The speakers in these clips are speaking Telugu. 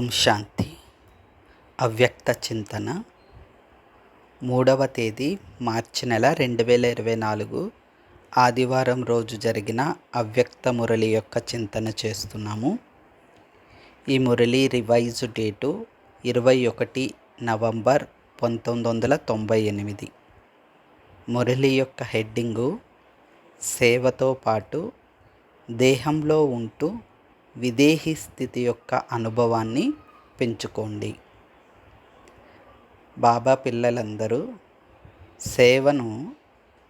ఓం శాంతి. అవ్యక్త చింతన. మూడవ తేదీ మార్చి నెల రెండు వేల ఇరవై నాలుగు. ఆదివారం రోజు జరిగిన అవ్యక్త మురళి యొక్క చింతన చేస్తున్నాము. ఈ మురళి రివైజ్ డేటు ఇరవై ఒకటి నవంబర్ పంతొమ్మిది వందల తొంభై ఎనిమిది. మురళి యొక్క హెడ్డింగు సేవతో పాటు దేహంలో ఉంటూ విదేహీ స్థితి యొక్క అనుభవాన్ని పెంచుకోండి. బాబా పిల్లలందరూ సేవను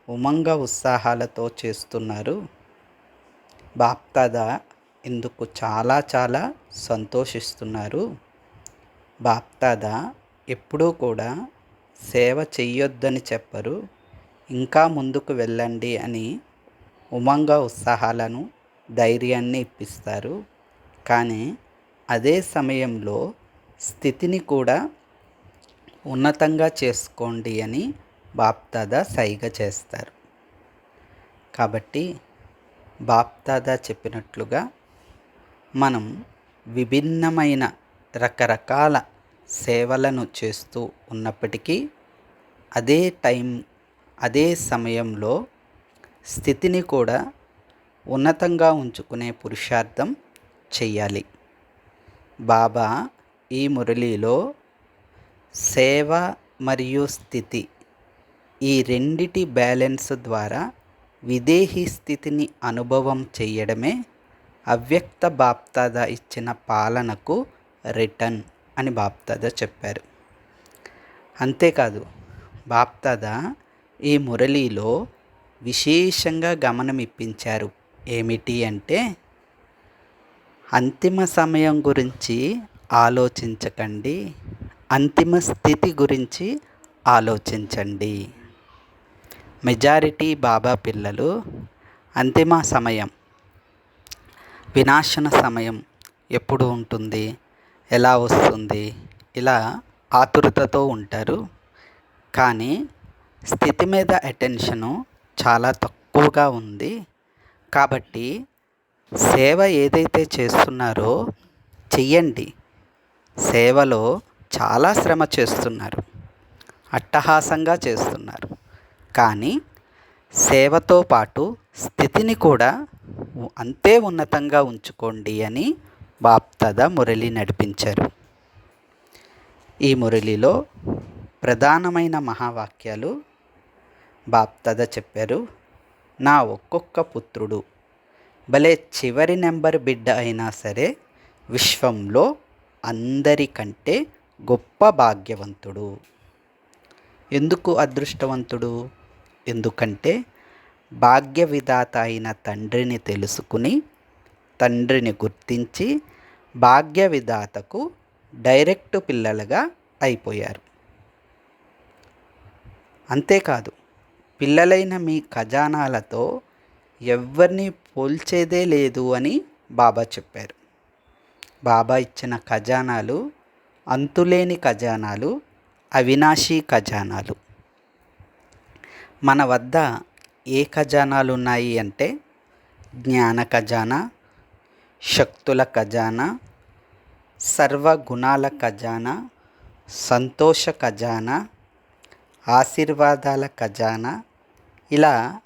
ఉమంగ ఉత్సాహాలతో చేస్తున్నారు. బాప్తాదా ఇందుకు చాలా చాలా సంతోషిస్తున్నారు. బాప్తాదా ఎప్పుడూ కూడా సేవ చెయ్యొద్దని చెప్పరు. ఇంకా ముందుకు వెళ్ళండి అని ఉమంగ ఉత్సాహాలను ధైర్యాన్ని ఇప్పిస్తారు. కానీ అదే సమయంలో స్థితిని కూడా ఉన్నతంగా చేసుకోండి అని బాప్దాదా సైగ చేస్తారు. కాబట్టి బాప్దాదా చెప్పినట్లుగా మనం విభిన్నమైన రకరకాల సేవలను చేస్తూ ఉన్నప్పటికీ అదే టైం అదే సమయంలో స్థితిని కూడా ఉన్నతంగా ఉంచుకునే పురుషార్థం చెయ్యాలి. బాబా ఈ మురళిలో సేవ మరియు స్థితి ఈ రెండిటి బ్యాలెన్స్ ద్వారా విదేహీ స్థితిని అనుభవం చేయడమే అవ్యక్త బాప్తాద ఇచ్చిన పాలనకు రిటర్న్ అని బాప్తాద చెప్పారు. అంతేకాదు బాప్తాద ఈ మురళిలో విశేషంగా గమనమిప్పించారు. ఏమిటి అంటే అంతిమ సమయం గురించి ఆలోచించకండి. అంతిమ స్థితి గురించి ఆలోచించండి. మెజారిటీ బాబా పిల్లలు అంతిమ సమయం. వినాశన సమయం ఎప్పుడు ఉంటుంది? ఎలా వస్తుంది? ఇలా ఆతురతతో ఉంటారు. కానీ స్థితి మీద అటెన్షను చాలా తక్కువగా ఉంది. కాబట్టి సేవ ఏదైతే చేస్తున్నారో చెయ్యండి. సేవలో చాలా శ్రమ చేస్తున్నారు. అట్టహాసంగా చేస్తున్నారు. కానీ సేవతో పాటు స్థితిని కూడా అంతే ఉన్నతంగా ఉంచుకోండి అని బాప్తద మురళి నడిపించారు. ఈ మురళిలో ప్రధానమైన మహావాక్యాలు బాప్తద చెప్పారు. నా ఒక్కొక్క పుత్రుడు భలే చివరి నెంబర్ బిడ్డ అయినా సరే విశ్వంలో అందరికంటే గొప్ప భాగ్యవంతుడు. ఎందుకు అదృష్టవంతుడు? ఎందుకంటే భాగ్య విధాత అయిన తండ్రిని తెలుసుకుని తండ్రిని గుర్తించి భాగ్య విధాతకు డైరెక్ట్ పిల్లలుగా అయిపోయారు. అంతేకాదు పిల్లలైన మీ ఖజానాలతో ఎవరిని పోల్చేదే లేదు అని బాబా చెప్పారు. బాబా ఇచ్చిన ఖజానాలు అంతులేని ఖజానాలు అవినాశీ ఖజానాలు. మన వద్ద ఏ ఖజానాలు ఉన్నాయి అంటే జ్ఞాన ఖజానా శక్తుల ఖజానా సర్వగుణాల ఖజానా సంతోష ఖజానా ఆశీర్వాదాల ఖజానా ఇలా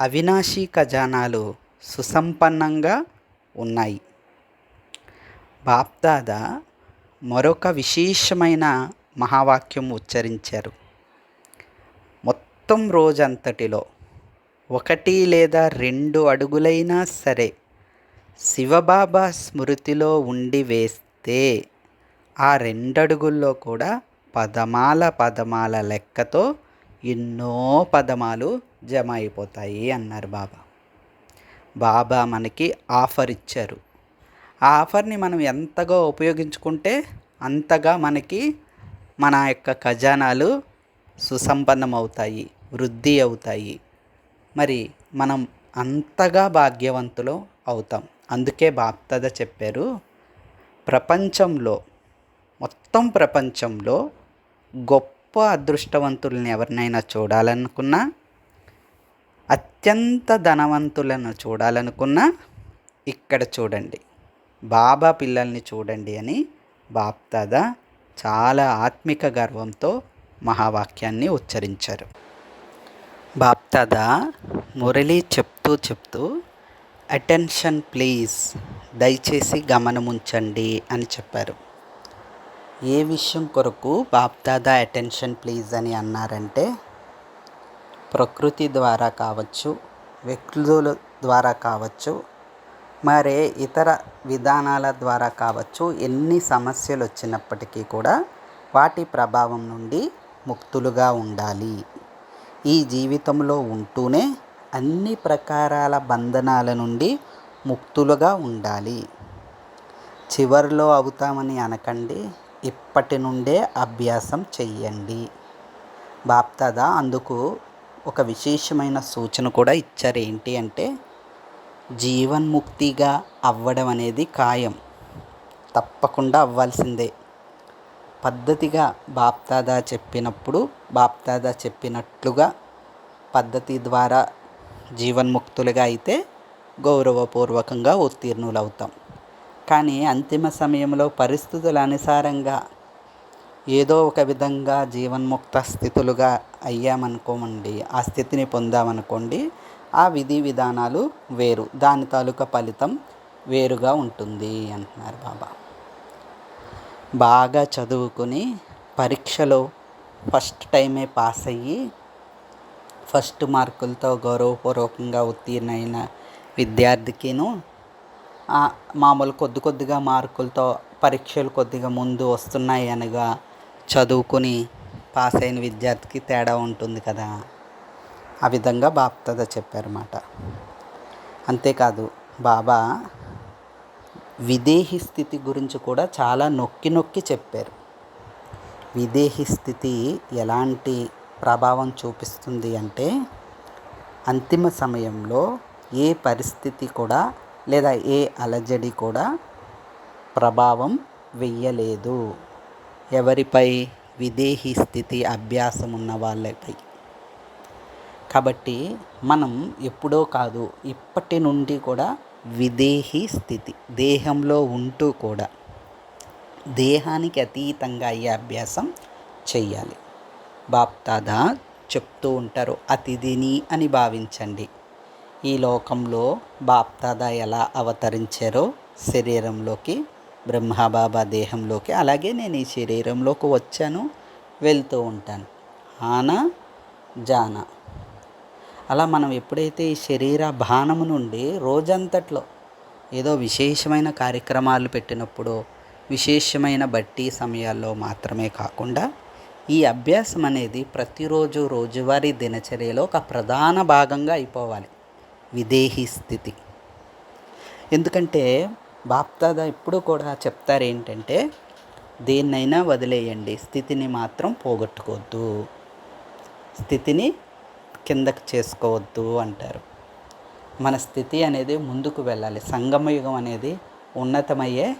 అవినాశీ ఖజానాలు సుసంపన్నంగా ఉన్నాయి. బాప్దాద మరొక విశేషమైన మహావాక్యం ఉచ్చరించారు. మొత్తం రోజంతటిలో ఒకటి లేదా రెండు అడుగులైనా సరే శివబాబా స్మృతిలో ఉండి వేస్తే ఆ రెండడుగుల్లో కూడా పదమాల పదమాల లెక్కతో ఎన్నో పదమాలు జమ అయిపోతాయి అన్నారు బాబా. బాబా మనకి ఆఫర్ ఇచ్చారు. ఆ ఆఫర్ని మనం ఎంతగా ఉపయోగించుకుంటే అంతగా మనకి మన యొక్క ఖజానాలు సుసంపన్నం అవుతాయి వృద్ధి అవుతాయి. మరి మనం అంతగా భాగ్యవంతులు అవుతాం. అందుకే బాప్తద చెప్పారు ప్రపంచంలో మొత్తం ప్రపంచంలో గొప్ప అదృష్టవంతుల్ని ఎవరినైనా చూడాలనుకున్నా అత్యంత ధనవంతులను చూడాలనుకున్నా ఇక్కడ చూడండి. బాబా పిల్లల్ని చూడండి అని బాప్దాద చాలా ఆత్మిక గర్వంతో మహావాక్యాన్ని ఉచ్చరించారు. బాప్దాద మురళి చెప్తూ చెప్తూ అటెన్షన్ ప్లీజ్ దయచేసి గమనముంచండి అని చెప్పారు. ఏ విషయం కొరకు బాప్దాదా అటెన్షన్ ప్లీజ్ అని అన్నారంటే ప్రకృతి ద్వారా కావచ్చు వ్యక్తుల ద్వారా కావచ్చు మరే ఇతర విధానాల ద్వారా కావచ్చు ఎన్ని సమస్యలు వచ్చినప్పటికీ కూడా వాటి ప్రభావం నుండి ముక్తులుగా ఉండాలి. ఈ జీవితంలో ఉంటూనే అన్ని ప్రకారాల బంధనాల నుండి ముక్తులుగా ఉండాలి. చివరిలో అవుతామని అనకండి ఇప్పటి నుండే అభ్యాసం చెయ్యండి. బాప్తదా అందుకు ఒక విశేషమైన సూచన కూడా ఇచ్చారు. ఏంటి అంటే జీవన్ముక్తిగా అవ్వడం అనేది ఖాయం. తప్పకుండా అవ్వాల్సిందే. పద్ధతిగా బాప్తాదా చెప్పినప్పుడు బాప్తాదా చెప్పినట్లుగా పద్ధతి ద్వారా జీవన్ముక్తులుగా అయితే గౌరవపూర్వకంగా ఉత్తీర్ణులవుతాం. కానీ అంతిమ సమయంలో పరిస్థితుల అనుసారంగా ఏదో ఒక విధంగా జీవన్ముక్త స్థితులుగా అయ్యామనుకోమండి. ఆ స్థితిని పొందామనుకోండి ఆ విధి విధానాలు వేరు. దాని తాలూకా ఫలితం వేరుగా ఉంటుంది అంటున్నారు బాబా. బాగా చదువుకుని పరీక్షలో ఫస్ట్ టైమే పాస్ అయ్యి ఫస్ట్ మార్కులతో గౌరవపూర్వకంగా ఉత్తీర్ణైన విద్యార్థికిను మామూలు కొద్ది కొద్దిగా మార్కులతో పరీక్షలు కొద్దిగా ముందు వస్తున్నాయి అనగా చదువుకుని పాస్ అయిన విద్యార్థికి తేడా ఉంటుంది కదా. ఆ విధంగా బాప్తద చెప్పారన్నమాట. అంతేకాదు బాబా విదేహి స్థితి గురించి కూడా చాలా నొక్కి నొక్కి చెప్పారు. విదేహి స్థితి ఎలాంటి ప్రభావం చూపిస్తుంది అంటే అంతిమ సమయంలో ఏ పరిస్థితి కూడా లేదా ఏ అలజడి కూడా ప్రభావం వెయ్యలేదు. ఎవరిపై విదేహీ స్థితి అభ్యాసం ఉన్న వాళ్ళపై. కాబట్టి మనం ఎప్పుడో కాదు ఇప్పటి నుండి కూడా విదేహీ స్థితి దేహంలో ఉంటూ కూడా దేహానికి అతీతంగా అయ్యే అభ్యాసం చెయ్యాలి. బాప్తాదా చెప్తూ ఉంటారు అతిథిని అని భావించండి. ఈ లోకంలో బాప్తాదా ఎలా అవతరించారో శరీరంలోకి బ్రహ్మబాబా దేహంలోకి అలాగే నేను ఈ శరీరంలోకి వచ్చాను వెళ్తూ ఉంటాను. ఆనా జానా. అలా మనం ఎప్పుడైతే ఈ శరీర బాణము నుండి రోజంతట్లో ఏదో విశేషమైన కార్యక్రమాలు పెట్టినప్పుడు విశేషమైన బట్టి సమయాల్లో మాత్రమే కాకుండా ఈ అభ్యాసం అనేది ప్రతిరోజు రోజువారీ దినచర్యలో ఒక ప్రధాన భాగంగా అయిపోవాలి. విదేహీ స్థితి. ఎందుకంటే బాప్తాద ఎప్పుడు కూడా చెప్తారు ఏంటంటే దేన్నైనా వదిలేయండి స్థితిని మాత్రం పోగొట్టుకోవద్దు. స్థితిని కిందకు చేసుకోవద్దు అంటారు. మన స్థితి అనేది ముందుకు వెళ్ళాలి. సంగమ యుగం అనేది ఉన్నతమయ్యే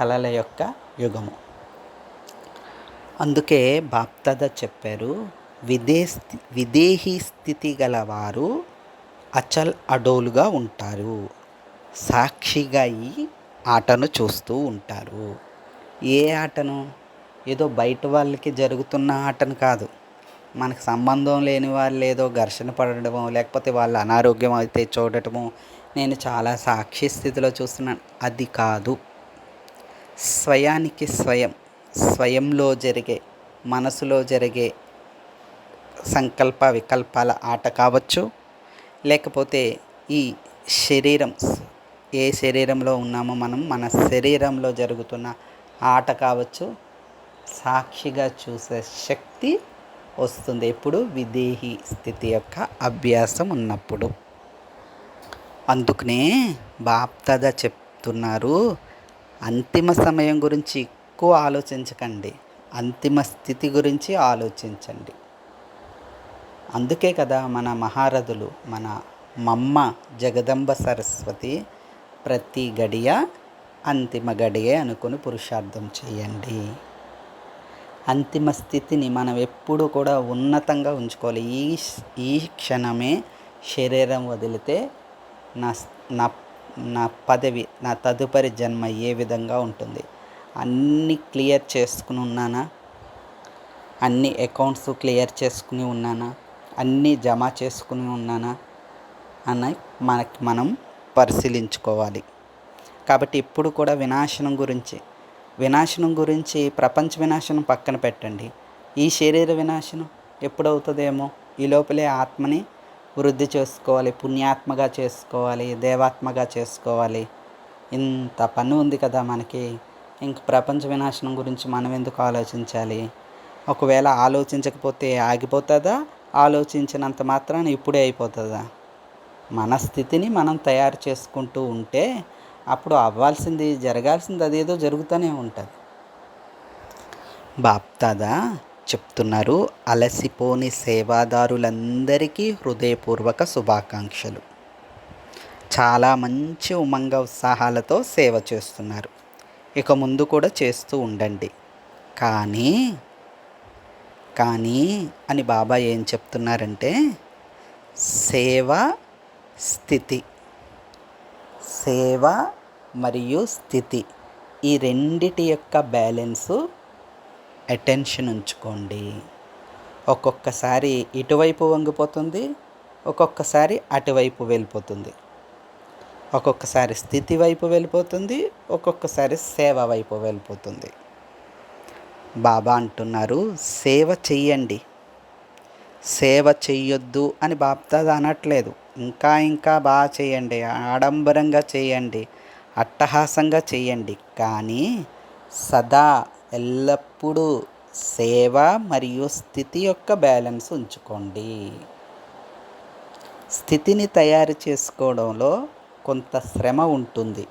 కళల యొక్క యుగము. అందుకే బాప్తద చెప్పారు విదే విదేహీ స్థితి గలవారు అచల్ అడోలుగా ఉంటారు. సాక్షిగా ఈ ఆటను చూస్తూ ఉంటారు. ఏ ఆటను? ఏదో బయట వాళ్ళకి జరుగుతున్న ఆటను కాదు. మనకు సంబంధం లేని వాళ్ళు ఏదో ఘర్షణ పడడము లేకపోతే వాళ్ళు అనారోగ్యం అయితే చూడటము నేను చాలా సాక్షి స్థితిలో చూస్తున్నాను. అది కాదు. స్వయానికి స్వయం స్వయంలో జరిగే మనసులో జరిగే సంకల్ప వికల్పాల ఆట కావచ్చు. లేకపోతే ఈ శరీరం ఏ శరీరంలో ఉన్నామో మనం మన శరీరంలో జరుగుతున్న ఆట కావచ్చు సాక్షిగా చూసే శక్తి వస్తుంది. ఎప్పుడు? విదేహి స్థితి యొక్క అభ్యాసం ఉన్నప్పుడు. అందుకనే బాప్తద చెప్తున్నారు అంతిమ సమయం గురించి ఎక్కువ ఆలోచించకండి. అంతిమ స్థితి గురించి ఆలోచించండి. అందుకే కదా మన మహారథులు మన మమ్మ జగదంబ సరస్వతి ప్రతి గడియ అంతిమ గడియే అనుకుని పురుషార్థం చేయండి. అంతిమ స్థితిని మనం ఎప్పుడు కూడా ఉన్నతంగా ఉంచుకోవాలి. ఈ ఈ క్షణమే శరీరం వదిలితే నా నా నా పదవి నా తదుపరి జన్మ ఏ విధంగా ఉంటుంది? అన్నీ క్లియర్ చేసుకుని ఉన్నానా? అన్ని అకౌంట్స్ క్లియర్ చేసుకుని ఉన్నానా? అన్నీ జమ చేసుకుని ఉన్నానా? అని మనకి మనం పరిశీలించుకోవాలి. కాబట్టి ఇప్పుడు కూడా వినాశనం గురించి వినాశనం గురించి ప్రపంచ వినాశనం పక్కన పెట్టండి. ఈ శరీర వినాశనం ఎప్పుడవుతుందేమో? ఈ లోపలే ఆత్మని వృద్ధి చేసుకోవాలి పుణ్యాత్మగా చేసుకోవాలి దేవాత్మగా చేసుకోవాలి. ఇంత పని ఉంది కదా మనకి. ఇంక ప్రపంచ వినాశనం గురించి మనం ఎందుకు ఆలోచించాలి? ఒకవేళ ఆలోచించకపోతే ఆగిపోతుందా? ఆలోచించినంత మాత్రాన ఇప్పుడే అయిపోతుందా? మన స్థితిని మనం తయారు చేసుకుంటూ ఉంటే అప్పుడు అవ్వాల్సింది జరగాల్సింది అదేదో జరుగుతూనే ఉంటుంది. బాప్తాదా చెప్తున్నారు అలసిపోని సేవాదారులందరికీ హృదయపూర్వక శుభాకాంక్షలు. చాలా మంచి ఉమంగ ఉత్సాహాలతో సేవ చేస్తున్నారు. ఇక ముందు కూడా చేస్తూ ఉండండి. కానీ కానీ అని బాబా ఏం చెప్తున్నారంటే సేవ స్థితి. సేవ మరియు స్థితి. ఈ రెండిటి యొక్క బ్యాలెన్సు అటెన్షన్ ఉంచుకోండి. ఒక్కొక్కసారి ఇటువైపు వంగిపోతుంది ఒక్కొక్కసారి అటువైపు వెళ్ళిపోతుంది. ఒక్కొక్కసారి స్థితి వైపు వెళ్ళిపోతుంది ఒక్కొక్కసారి సేవ వైపు వెళ్ళిపోతుంది. బాబా అంటున్నారు సేవ చెయ్యండి. సేవ చెయ్యొద్దు అని బాప్తాది అనట్లేదు. ఇంకా ఇంకా బాగా చేయండి ఆడంబరంగా చేయండి అట్టహాసంగా చేయండి. కానీ సదా ఎల్లప్పుడూ సేవ మరియు స్థితి యొక్క బ్యాలెన్స్ ఉంచుకోండి. స్థితిని తయారు చేసుకోవడంలో కొంత శ్రమ ఉంటుంది.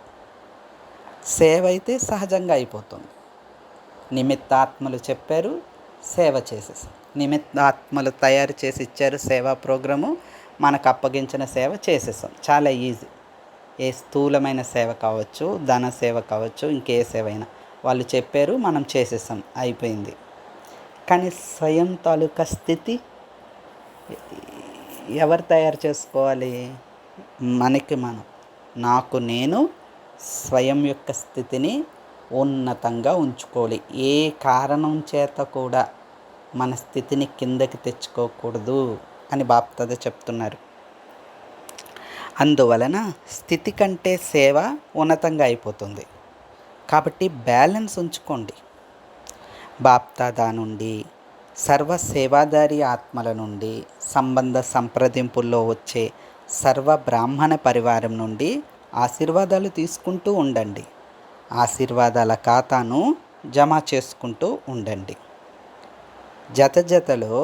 సేవ అయితే సహజంగా అయిపోతుంది. నిమిత్తాత్మలు చెప్పారు సేవ చేసేసాం. నిమిత్తాత్మలు తయారు చేసి ఇచ్చారు సేవా ప్రోగ్రాము. మనకు అప్పగించిన సేవ చేసేసాం. చాలా ఈజీ. ఏ స్థూలమైన సేవ కావచ్చు ధన సేవ కావచ్చు ఇంకే సేవ అయినా వాళ్ళు చెప్పారు మనం చేసేసాం. అయిపోయింది. కానీ స్వయం తాలూకా స్థితి ఎవరు తయారు చేసుకోవాలి? మనకి మనం. నాకు నేను స్వయం యొక్క స్థితిని ఉన్నతంగా ఉంచుకోవాలి. ఏ కారణం చేత కూడా మన స్థితిని కిందకి తెచ్చుకోకూడదు. అని బాప్తద చెప్తున్నారు. అందువలన స్థితి కంటే సేవ ఉన్నతంగా అయిపోతుంది. కాబట్టి బ్యాలెన్స్ ఉంచుకోండి. బాప్తాదా నుండి సర్వ సేవాదారి ఆత్మల నుండి సంబంధ సంప్రదింపుల్లో వచ్చే సర్వ బ్రాహ్మణ పరివారం నుండి ఆశీర్వాదాలు తీసుకుంటూ ఉండండి. ఆశీర్వాదాల ఖాతాను జమ చేసుకుంటూ ఉండండి. జత జతలో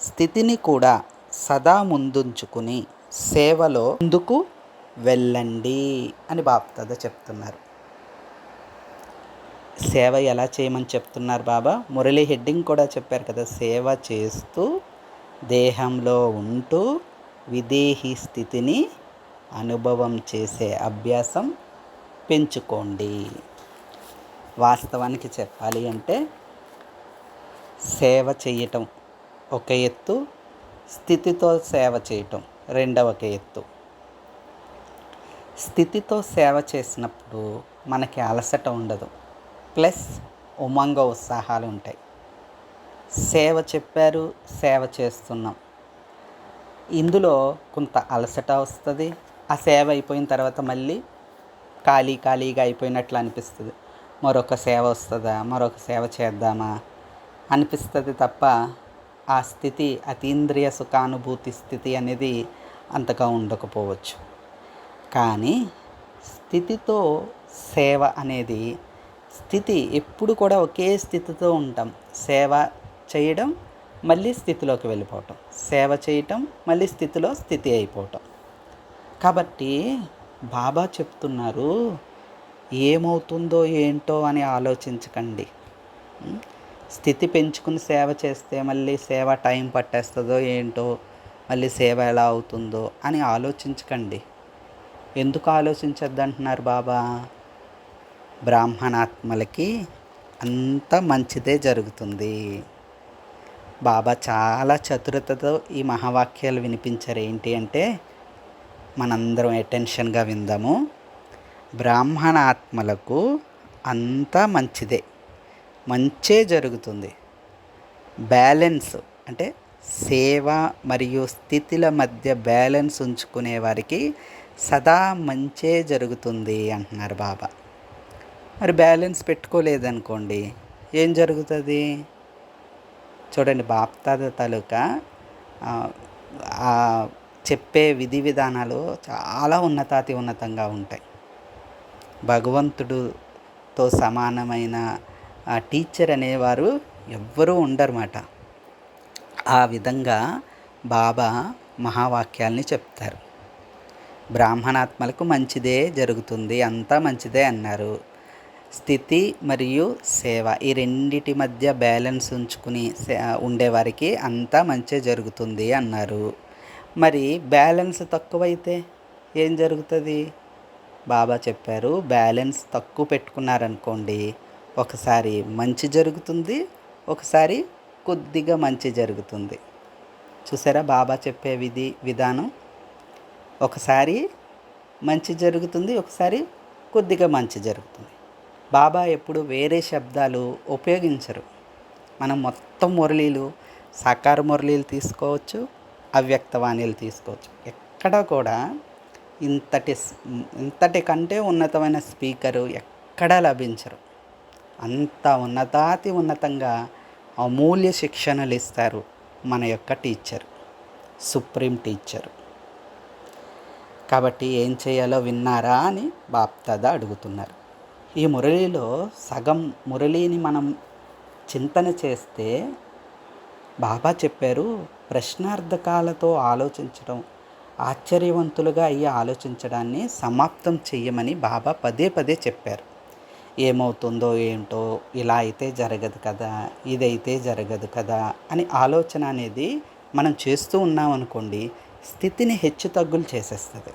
స్థితిని కూడా సదా ముందుంచుకుని సేవలో ముందుకు వెళ్ళండి అని బాప్తద చెప్తున్నారు. సేవ ఎలా చేయమని చెప్తున్నారు బాబా? మురళి హెడ్డింగ్ కూడా చెప్పారు కదా సేవ చేస్తూ దేహంలో ఉంటూ విదేహీ స్థితిని అనుభవం చేసే అభ్యాసం పెంచుకోండి. వాస్తవానికి చెప్పాలి అంటే సేవ చేయటం ఒక ఎత్తు స్థితితో సేవ చేయటం రెండవ ఎత్తు. స్థితితో సేవ చేసినప్పుడు మనకి అలసట ఉండదు. ప్లస్ ఉమంగ ఉత్సాహాలు ఉంటాయి. సేవ చెప్పారు సేవ చేస్తున్నాం. ఇందులో కొంత అలసట వస్తుంది. ఆ సేవ అయిపోయిన తర్వాత మళ్ళీ ఖాళీ ఖాళీగా అయిపోయినట్లు అనిపిస్తుంది. మరొక సేవ వస్తుందా? మరొక సేవ చేద్దామా? అనిపిస్తుంది తప్ప ఆ స్థితి అతీంద్రియ సుఖానుభూతి స్థితి అనేది అంతగా ఉండకపోవచ్చు. కానీ స్థితితో సేవ అనేది స్థితి ఎప్పుడు కూడా ఒకే స్థితితో ఉంటాం. సేవ చేయడం మళ్ళీ స్థితిలోకి వెళ్ళిపోవటం. సేవ చేయటం మళ్ళీ స్థితిలో స్థితి అయిపోవటం. కాబట్టి బాబా చెప్తున్నారు ఏమవుతుందో ఏంటో అని ఆలోచించకండి. స్థితి పెంచుకుని సేవ చేస్తే మళ్ళీ సేవ టైం పట్టేస్తుందో ఏంటో మళ్ళీ సేవ ఎలా అవుతుందో అని ఆలోచించకండి. ఎందుకు ఆలోచించద్దు అంటున్నారు బాబా? బ్రాహ్మణాత్మలకి అంత మంచిదే జరుగుతుంది. బాబా చాలా చతురతతో ఈ మహావాక్యాలు వినిపించారు ఏంటి అంటే మనందరం అటెన్షన్గా విందాము. బ్రాహ్మణ ఆత్మలకు అంతా మంచిదే. మంచే జరుగుతుంది. బ్యాలెన్స్ అంటే సేవ మరియు స్థితిల మధ్య బ్యాలెన్స్ ఉంచుకునే వారికి సదా మంచే జరుగుతుంది అంటున్నారు బాబా. మరి బ్యాలెన్స్ పెట్టుకోలేదనుకోండి ఏం జరుగుతుంది? చూడండి బాప్తాద తాలూకా చెప్పే విధి విధానాలు చాలా ఉన్నతాతి ఉన్నతంగా ఉంటాయి. భగవంతుడుతో సమానమైన టీచర్ అనేవారు ఎవ్వరూ ఉండరన్నమాట ఆ విధంగా బాబా మహావాక్యాల్ని చెప్తారు. బ్రాహ్మణాత్మలకు మంచిదే జరుగుతుంది అంతా మంచిదే అన్నారు. స్థితి మరియు సేవ ఈ రెండిటి మధ్య బ్యాలెన్స్ ఉంచుకుని ఉండేవారికి అంతా మంచి జరుగుతుంది అన్నారు. మరి బ్యాలెన్స్ తక్కువైతే ఏం జరుగుతుంది? బాబా చెప్పారు బ్యాలెన్స్ తక్కువ పెట్టుకున్నారనుకోండి ఒకసారి మంచి జరుగుతుంది ఒకసారి కొద్దిగా మంచి జరుగుతుంది. చూసారా బాబా చెప్పే విధి విధానం? ఒకసారి మంచి జరుగుతుంది ఒకసారి కొద్దిగా మంచి జరుగుతుంది. బాబా ఎప్పుడు వేరే శబ్దాలు ఉపయోగించరు. మనం మొత్తం మురళీలు సాకార మురళీలు తీసుకోవచ్చు అవ్యక్తవాణిలు తీసుకోవచ్చు. ఎక్కడ కూడా ఇంతటి ఇంతటి కంటే ఉన్నతమైన స్పీకరు ఎక్కడా లభించరు. అంత ఉన్నతాతి ఉన్నతంగా అమూల్య శిక్షణలు ఇస్తారు మన యొక్క టీచర్ సుప్రీం టీచర్. కాబట్టి ఏం చేయాలో విన్నారా అని బాప్తాద అడుగుతున్నారు. ఈ మురళిలో సగం మురళిని మనం చింతన చేస్తే బాబా చెప్పారు ప్రశ్నార్థకాలతో ఆలోచించడం ఆశ్చర్యవంతులుగా అయ్యి ఆలోచించడాన్ని సమాప్తం చెయ్యమని బాబా పదే పదే చెప్పారు. ఏమవుతుందో ఏంటో ఇలా అయితే జరగదు కదా ఇదైతే జరగదు కదా అని ఆలోచన అనేది మనం చేస్తూ ఉన్నాం అనుకోండి స్థితిని హెచ్చు తగ్గులు చేసేస్తుంది.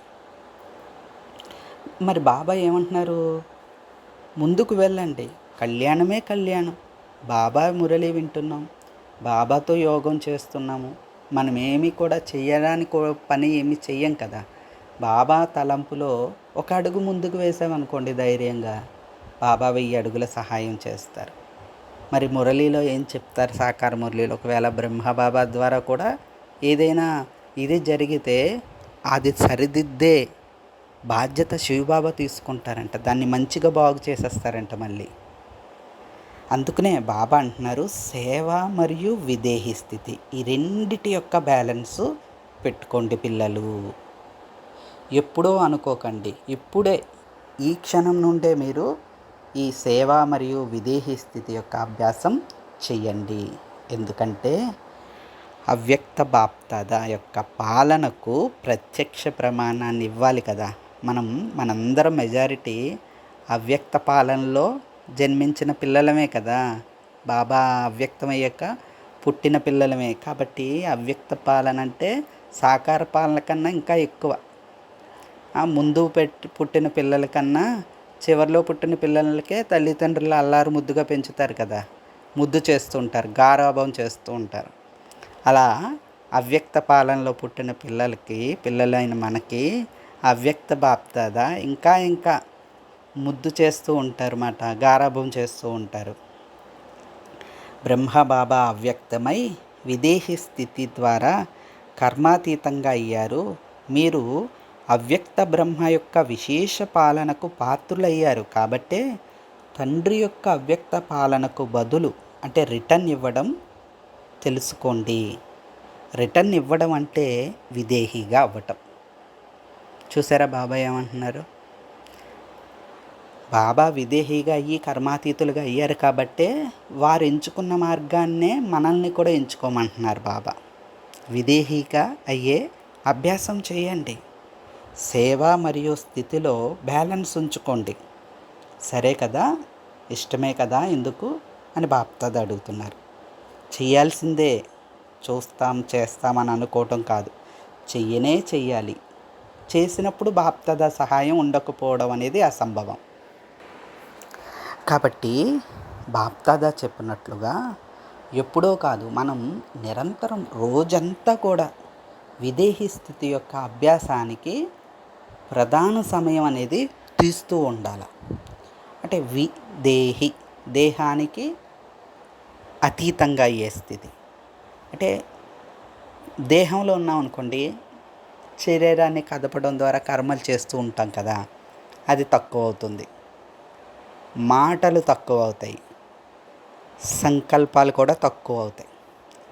మరి బాబా ఏమంటున్నారు? ముందుకు వెళ్ళండి. కళ్యాణమే కళ్యాణం. బాబా మురళి వింటున్నాం. బాబాతో యోగం చేస్తున్నాము. మనం ఏమి కూడా చేయడానికి పని ఏమి చెయ్యం కదా. బాబా తలంపులో ఒక అడుగు ముందుకు వేసామనుకోండి ధైర్యంగా. బాబా వెయ్యి అడుగుల సహాయం చేస్తారు. మరి మురళిలో ఏం చెప్తారు సాకార మురళిలో? ఒకవేళ బ్రహ్మబాబా ద్వారా కూడా ఏదైనా ఇది జరిగితే అది సరిదిద్దే బాధ్యత శివబాబా తీసుకుంటారంట. దాన్ని మంచిగా బాగు చేసేస్తారంట మళ్ళీ. అందుకనే బాబా అంటున్నారు సేవ మరియు విదేహీ స్థితి ఈ రెండిటి యొక్క బ్యాలెన్సు పెట్టుకోండి పిల్లలు. ఎప్పుడో అనుకోకండి. ఇప్పుడే ఈ క్షణం నుండే మీరు ఈ సేవ మరియు విదేహీ స్థితి యొక్క అభ్యాసం చెయ్యండి. ఎందుకంటే అవ్యక్త బాప్తద యొక్క పాలనకు ప్రత్యక్ష ప్రమాణాన్ని ఇవ్వాలి కదా. మనం మనందరం మెజారిటీ అవ్యక్త పాలనలో జన్మించిన పిల్లలమే కదా. బాబా అవ్యక్తమయ్యాక పుట్టిన పిల్లలమే. కాబట్టి అవ్యక్త పాలన అంటే సాకార పాలన కన్నా ఇంకా ఎక్కువ. ముందు పెట్టి పుట్టిన పిల్లల కన్నా చివరిలో పుట్టిన పిల్లలకే తల్లిదండ్రులు అల్లారు ముద్దుగా పెంచుతారు కదా. ముద్దు చేస్తూ ఉంటారు గారాభం చేస్తూ ఉంటారు. అలా అవ్యక్త పాలనలో పుట్టిన పిల్లలకి పిల్లలైన మనకి అవ్యక్త బాప్తాద? ఇంకా ఇంకా ముద్దు చేస్తూ ఉంటారు అన్నమాట గారాభం చేస్తూ ఉంటారు. బ్రహ్మబాబా అవ్యక్తమై విదేహీ స్థితి ద్వారా కర్మాతీతంగా అయ్యారు. మీరు అవ్యక్త బ్రహ్మ యొక్క విశేష పాలనకు పాత్రులయ్యారు. కాబట్టే తండ్రి యొక్క అవ్యక్త పాలనకు బదులు అంటే రిటర్న్ ఇవ్వడం తెలుసుకోండి. రిటర్న్ ఇవ్వడం అంటే విదేహీగా అవ్వటం. చూసారా బాబా ఏమంటున్నారు? బాబా విదేహీగా అయ్యి కర్మాతీతులుగా అయ్యారు కాబట్టే వారు ఎంచుకున్న మార్గాన్నే మనల్ని కూడా ఎంచుకోమంటున్నారు బాబా. విదేహీగా అయ్యే అభ్యాసం చేయండి. సేవ మరియు స్థితిలో బ్యాలెన్స్ ఉంచుకోండి. సరే కదా? ఇష్టమే కదా ఎందుకు? అని బాప్తాద అడుగుతున్నారు. చేయాల్సిందే చూస్తాం చేస్తామని అనుకోవటం కాదు. చెయ్యనే చెయ్యాలి. చేసినప్పుడు బాప్తద సహాయం ఉండకపోవడం అనేది అసంభవం. కాబట్టి బాప్తాదా చెప్పినట్లుగా ఎప్పుడో కాదు మనం నిరంతరం రోజంతా కూడా విదేహీ స్థితి యొక్క అభ్యాసానికి ప్రధాన సమయం అనేది తీస్తూ ఉండాలి. అంటే వి దేహి దేహానికి అతీతంగా అయ్యే స్థితి. అంటే దేహంలో ఉన్నాం అనుకోండి శరీరాన్ని కదపడం ద్వారా కర్మలు చేస్తూ ఉంటాం కదా అది తక్కువ అవుతుంది. మాటలు తక్కువ అవుతాయి. సంకల్పాలు కూడా తక్కువ అవుతాయి.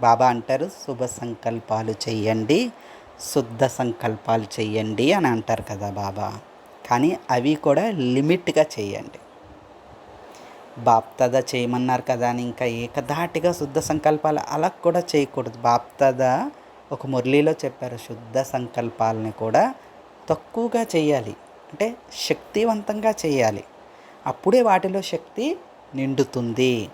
బాబా అంటారు శుభ సంకల్పాలు చెయ్యండి శుద్ధ సంకల్పాలు చెయ్యండి అని అంటారు కదా బాబా. కానీ అవి కూడా లిమిట్గా చేయండి బాప్తద చేయమన్నారు కదా అని ఇంకా ఏకధాటిగా శుద్ధ సంకల్పాలు అలా కూడా చేయకూడదు. బాప్తద ఒక మురళీలో చెప్పారు శుద్ధ సంకల్పాలని కూడా తక్కువగా చేయాలి అంటే శక్తివంతంగా చేయాలి అప్పుడే వాటిలో శక్తి నిండుతుంది.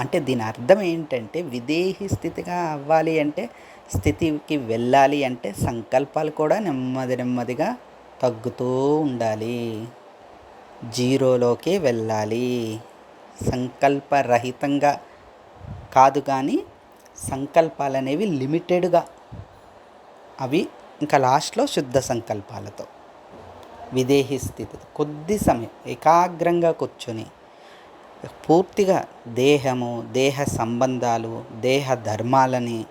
అంటే దీని అర్థం ఏంటంటే విదేహి స్థితిగా అవ్వాలి అంటే స్థితికి వెళ్ళాలి అంటే సంకల్పాలు కూడా నెమ్మది నెమ్మదిగా తగ్గుతూ ఉండాలి. జీరోలోకి వెళ్ళాలి. సంకల్పరహితంగా కాదు కానీ సంకల్పాలు అనేవి లిమిటెడ్గా. అవి ఇంకా లాస్ట్లో శుద్ధ సంకల్పాలతో. విదేహీ స్థితి కొద్ది సమయం ఏకాగ్రంగా కూర్చొని పూర్తిగా దేహము దేహ సంబంధాలు దేహ ధర్మాలని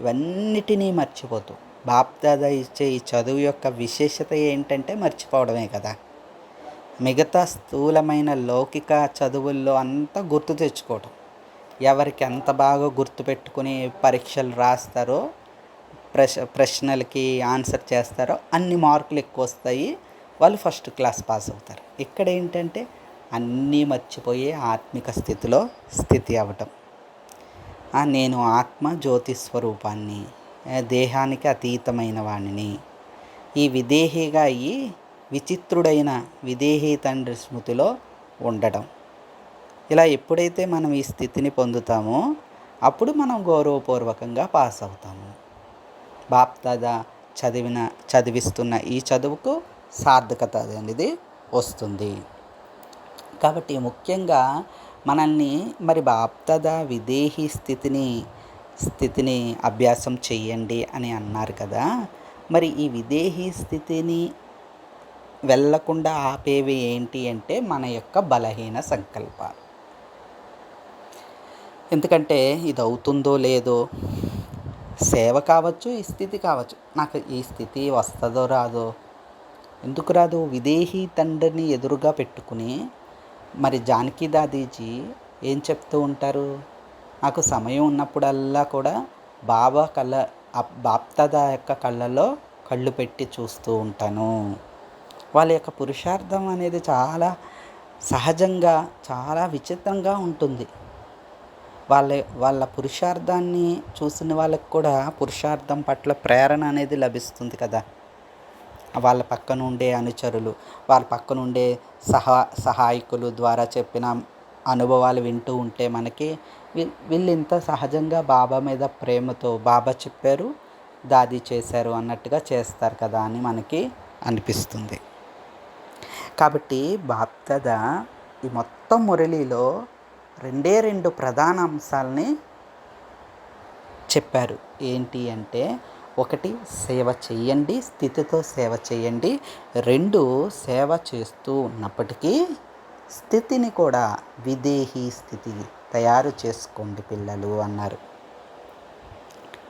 ఇవన్నిటినీ మర్చిపోతూ. బాప్దాద ఇచ్చే ఈ చదువు యొక్క విశేషత ఏంటంటే మర్చిపోవడమే కదా. మిగతా స్థూలమైన లౌకిక చదువుల్లో అంతా గుర్తు తెచ్చుకోవటం. ఎవరికి ఎంత బాగా గుర్తుపెట్టుకుని పరీక్షలు రాస్తారో ప్రశ్ ప్రశ్నలకి ఆన్సర్ చేస్తారో అన్ని మార్కులు ఎక్కువ వస్తాయి. వాళ్ళు ఫస్ట్ క్లాస్ పాస్ అవుతారు. ఇక్కడ ఏంటంటే అన్నీ మర్చిపోయే ఆత్మిక స్థితిలో స్థితి అవ్వటం. నేను ఆత్మ జ్యోతి స్వరూపాన్ని దేహానికి అతీతమైన వాణిని. ఈ విదేహిగా అయ్యి విచిత్రుడైన విదేహీ తండ్రి స్మృతిలో ఉండటం. ఇలా ఎప్పుడైతే మనం ఈ స్థితిని పొందుతామో అప్పుడు మనం గౌరవపూర్వకంగా పాస్ అవుతాము. బాప్దాదా చదివిన చదివిస్తున్న ఈ చదువుకు సార్థకత అనేది వస్తుంది. కాబట్టి ముఖ్యంగా మనల్ని మరి బాప్తద విదేహి స్థితిని స్థితిని అభ్యాసం చేయండి అని అన్నారు కదా. మరి ఈ విదేహీ స్థితిని వెళ్ళకుండా ఆపేవి ఏంటి అంటే మన యొక్క బలహీన సంకల్పాలు. ఎందుకంటే ఇది అవుతుందో లేదో సేవ కావచ్చు ఈ స్థితి కావచ్చు. నాకు ఈ స్థితి వస్తుందో రాదో ఎందుకు రాదు? విదేహీ తండ్రిని ఎదురుగా పెట్టుకుని మరి జానకి దాదీజీ ఏం చెప్తూ ఉంటారు? నాకు సమయం ఉన్నప్పుడల్లా కూడా బాబా కళ్ళ బాప్తద యొక్క కళ్ళలో కళ్ళు పెట్టి చూస్తూ ఉంటాను. వాళ్ళ యొక్క పురుషార్థం అనేది చాలా సహజంగా చాలా విచిత్రంగా ఉంటుంది. వాళ్ళ వాళ్ళ పురుషార్థాన్ని చూసిన వాళ్ళకి కూడా పురుషార్థం పట్ల ప్రేరణ అనేది లభిస్తుంది కదా. వాళ్ళ పక్కన ఉండే అనుచరులు వాళ్ళ పక్కన ఉండే సహా సహాయకులు ద్వారా చెప్పిన అనుభవాలు వింటూ ఉంటే మనకి వీళ్ళు ఇంత సహజంగా బాబా మీద ప్రేమతో బాబా చెప్పారు దాది చేశారు అన్నట్టుగా చేస్తారు కదా అని మనకి అనిపిస్తుంది. కాబట్టి బాప్తద ఈ మొత్తం మురళిలో రెండే రెండు ప్రధాన అంశాలని చెప్పారు. ఏంటి అంటే ఒకటి సేవ చేయండి స్థితితో సేవ చేయండి. రెండు సేవ చేస్తూ ఉన్నప్పటికీ స్థితిని కూడా విదేహీ స్థితి తయారు చేసుకోండి పిల్లలు అన్నారు.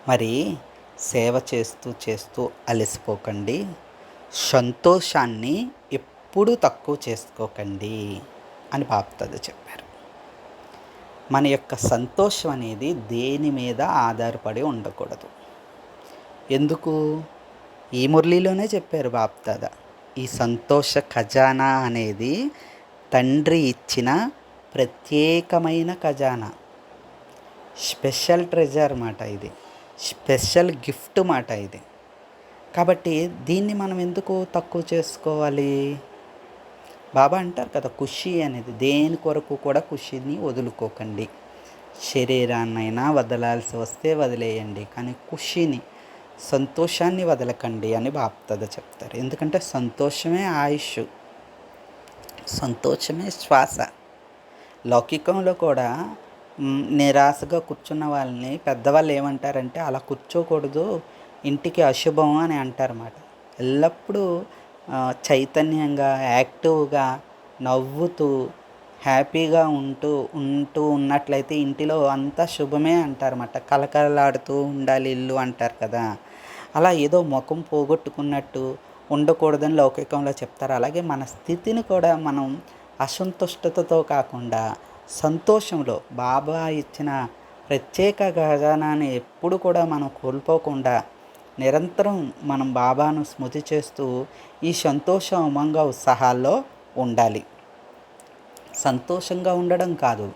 మరి సేవ చేస్తూ చేస్తూ అలసిపోకండి. సంతోషాన్ని ఎప్పుడూ తక్కువ చేసుకోకండి అని బాప్తది చెప్పారు. మన యొక్క సంతోషం అనేది దేని మీద ఆధారపడి ఉండకూడదు. ఎందుకు? ఈ మురళీలోనే చెప్పారు బాప్దాద ఈ సంతోష ఖజానా అనేది తండ్రి ఇచ్చిన ప్రత్యేకమైన ఖజానా. స్పెషల్ ట్రెజర్ మాట ఇది. స్పెషల్ గిఫ్ట్ మాట ఇది. కాబట్టి దీన్ని మనం ఎందుకు తక్కువ చేసుకోవాలి? బాబా అంటారు కదా ఖుషి అనేది. దేని కొరకు కూడా ఖుషిని వదులుకోకండి. శరీరాన్నైనా వదలాల్సి వస్తే వదిలేయండి. కానీ ఖుషిని సంతోషాన్ని వదలకండి అని బాప్తద చెప్తారు. ఎందుకంటే సంతోషమే ఆయుష్ సంతోషమే శ్వాస. లౌకికంలో కూడా నిరాశగా కూర్చున్న వాళ్ళని పెద్దవాళ్ళు ఏమంటారంటే అలా కూర్చోకూడదు ఇంటికి అశుభం అని అంటారన్నమాట. ఎల్లప్పుడూ చైతన్యంగా యాక్టివ్గా నవ్వుతూ హ్యాపీగా ఉంటూ ఉంటూ ఉన్నట్లయితే ఇంటిలో అంతా శుభమే అంటారన్నమాట. కలకలలాడుతూ ఉండాలి ఇల్లు అంటారు కదా. అలా ఏదో ముఖం పోగొట్టుకున్నట్టు ఉండకూడదని లౌకికంలో చెప్తారు. అలాగే మన స్థితిని కూడా మనం అసంతుష్టతతో కాకుండా సంతోషంలో బాబా ఇచ్చిన ప్రత్యేక ఖజానాన్ని ఎప్పుడు కూడా మనం కోల్పోకుండా నిరంతరం మనం బాబాను స్మృతి చేస్తూ ఈ సంతోషం ఉమంగ ఉత్సాహాల్లో ఉండాలి. సంతోషంగా ఉండడం కాదు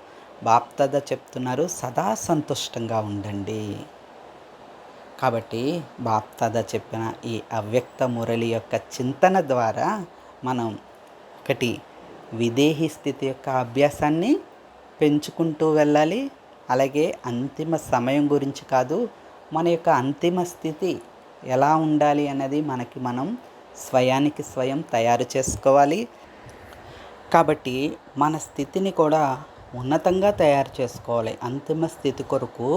బాప్తద చెప్తున్నారు సదా సంతుష్టంగా ఉండండి. కాబట్టి బాప్తాద చెప్పిన ఈ అవ్యక్త మురళి యొక్క చింతన ద్వారా మనం ఒకటి విదేహీ స్థితి యొక్క అభ్యాసాన్ని పెంచుకుంటూ వెళ్ళాలి. అలాగే అంతిమ సమయం గురించి కాదు మన యొక్క అంతిమ స్థితి ఎలా ఉండాలి అన్నది మనకి మనం స్వయానికి స్వయం తయారు చేసుకోవాలి. కాబట్టి మన స్థితిని కూడా ఉన్నతంగా తయారు చేసుకోవాలి. అంతిమ స్థితి కొరకు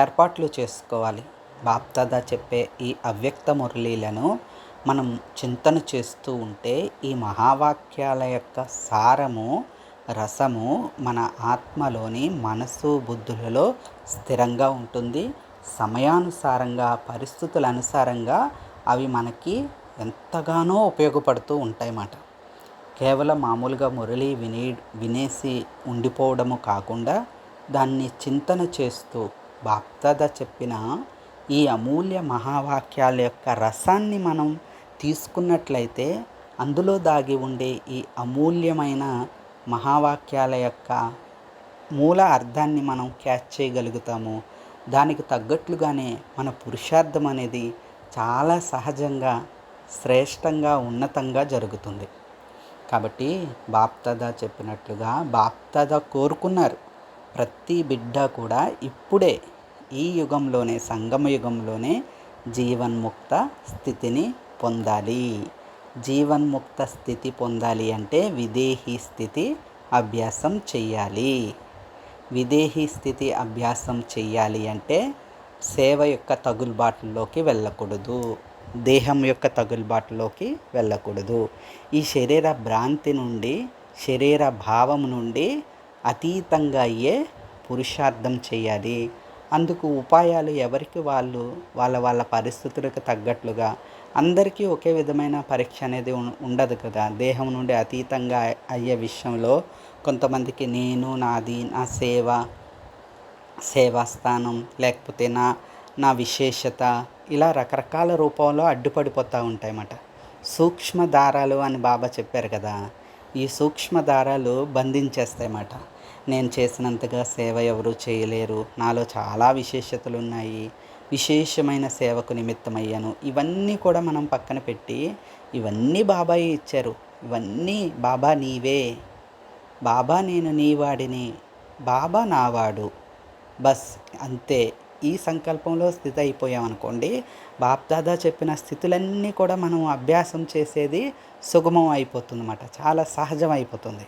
ఏర్పాట్లు చేసుకోవాలి. బాప్దాదా చెప్పే ఈ అవ్యక్త మురళీలను మనం చింతన చేస్తూ ఉంటే ఈ మహావాక్యాల యొక్క సారము రసము మన ఆత్మలోని మనసు బుద్ధులలో స్థిరంగా ఉంటుంది. సమయానుసారంగా పరిస్థితుల అనుసారంగా అవి మనకి ఎంతగానో ఉపయోగపడుతూ ఉంటాయన్నమాట. కేవలం మామూలుగా మురళి వినే వినేసి ఉండిపోవడము కాకుండా దాన్ని చింతన చేస్తూ బాప్దాద చెప్పిన ఈ అమూల్య మహావాక్యాల యొక్క రసాన్ని మనం తీసుకున్నట్లయితే అందులో దాగి ఉండే ఈ అమూల్యమైన మహావాక్యాల యొక్క మూల అర్థాన్ని మనం క్యాచ్ చేయగలుగుతాము. దానికి తగ్గట్లుగానే మన పురుషార్థం అనేది చాలా సహజంగా శ్రేష్టంగా ఉన్నతంగా జరుగుతుంది. కాబట్టి బాప్తద చెప్పినట్లుగా బాప్తద కోరుకున్నారు. ప్రతి బిడ్డ కూడా ఇప్పుడే ఈ యుగంలోనే సంగమ యుగంలోనే జీవన్ముక్త స్థితిని పొందాలి. జీవన్ముక్త స్థితి పొందాలి అంటే విదేహీ స్థితి అభ్యాసం చెయ్యాలి. విదేహీ స్థితి అభ్యాసం చెయ్యాలి అంటే సేవ యొక్క తగులుబాటులోకి వెళ్ళకూడదు. దేహం యొక్క తగులుబాటులోకి వెళ్ళకూడదు. ఈ శరీర భ్రాంతి నుండి శరీర భావం నుండి అతీతంగా అయ్యే పురుషార్థం చేయాలి అందుకు ఉపాయాలు ఎవరికి వాళ్ళు వాళ్ళ వాళ్ళ పరిస్థితులకు తగ్గట్లుగా అందరికీ ఒకే విధమైన పరీక్ష అనేది ఉండదు కదా. దేహం నుండి అతీతంగా అయ్యే విషయంలో కొంతమందికి నేను నాది నా సేవ సేవాస్థానం లేకపోతే నా నా విశేషత ఇలా రకరకాల రూపంలో అడ్డుపడిపోతూ ఉంటాయన్నమాట. సూక్ష్మ దారాలు అని బాబా చెప్పారు కదా. ఈ సూక్ష్మ దారాలు బంధించేస్తాయన్నమాట. నేను చేసినంతగా సేవ ఎవరు చేయలేరు. నాలో చాలా విశేషతలు ఉన్నాయి విశేషమైన సేవకు నిమిత్తమయ్యాను. ఇవన్నీ కూడా మనం పక్కన పెట్టి ఇవన్నీ బాబాయి ఇచ్చారు. ఇవన్నీ బాబా నీవే. బాబా నేను నీవాడిని బాబా నావాడు. బస్ అంతే. ఈ సంకల్పంలో స్థితి అయిపోయామనుకోండి బాప్దాదా చెప్పిన స్థితులన్నీ కూడా మనం అభ్యాసం చేసేది సుగమం అయిపోతుంది అన్నమాట చాలా సహజం అయిపోతుంది.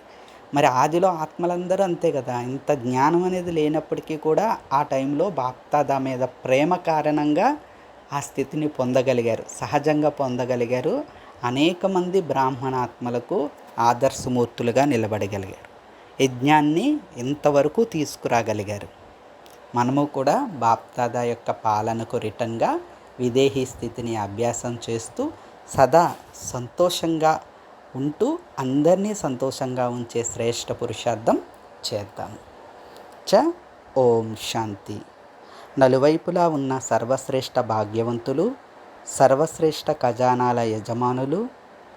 మరి ఆదిలో ఆత్మలందరూ అంతే కదా. ఇంత జ్ఞానం అనేది లేనప్పటికీ కూడా ఆ టైంలో బాప్తాదా మీద ప్రేమ కారణంగా ఆ స్థితిని పొందగలిగారు. సహజంగా పొందగలిగారు. అనేక మంది బ్రాహ్మణాత్మలకు ఆదర్శమూర్తులుగా నిలబడగలిగారు. యజ్ఞాన్ని ఇంతవరకు తీసుకురాగలిగారు. మనము కూడా బాప్తాదా యొక్క పాలనకు రిటర్న్గా విదేహీ స్థితిని అభ్యాసం చేస్తూ సదా సంతోషంగా ఉంటూ అందరినీ సంతోషంగా ఉంచే శ్రేష్ఠ పురుషార్థం చేద్దాం. చ ఓం శాంతి. నలువైపులా ఉన్న సర్వశ్రేష్ఠ భాగ్యవంతులు సర్వశ్రేష్ఠ ఖజానాల యజమానులు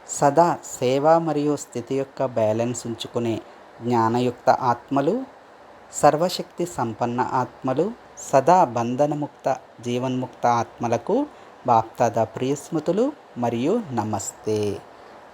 సదా సేవ మరియు స్థితి యొక్క బ్యాలెన్స్ ఉంచుకునే జ్ఞానయుక్త ఆత్మలు సర్వశక్తి సంపన్న ఆత్మలు సదా బంధనముక్త జీవన్ముక్త ఆత్మలకు బాప్తాద ప్రియస్మృతులు మరియు నమస్తే.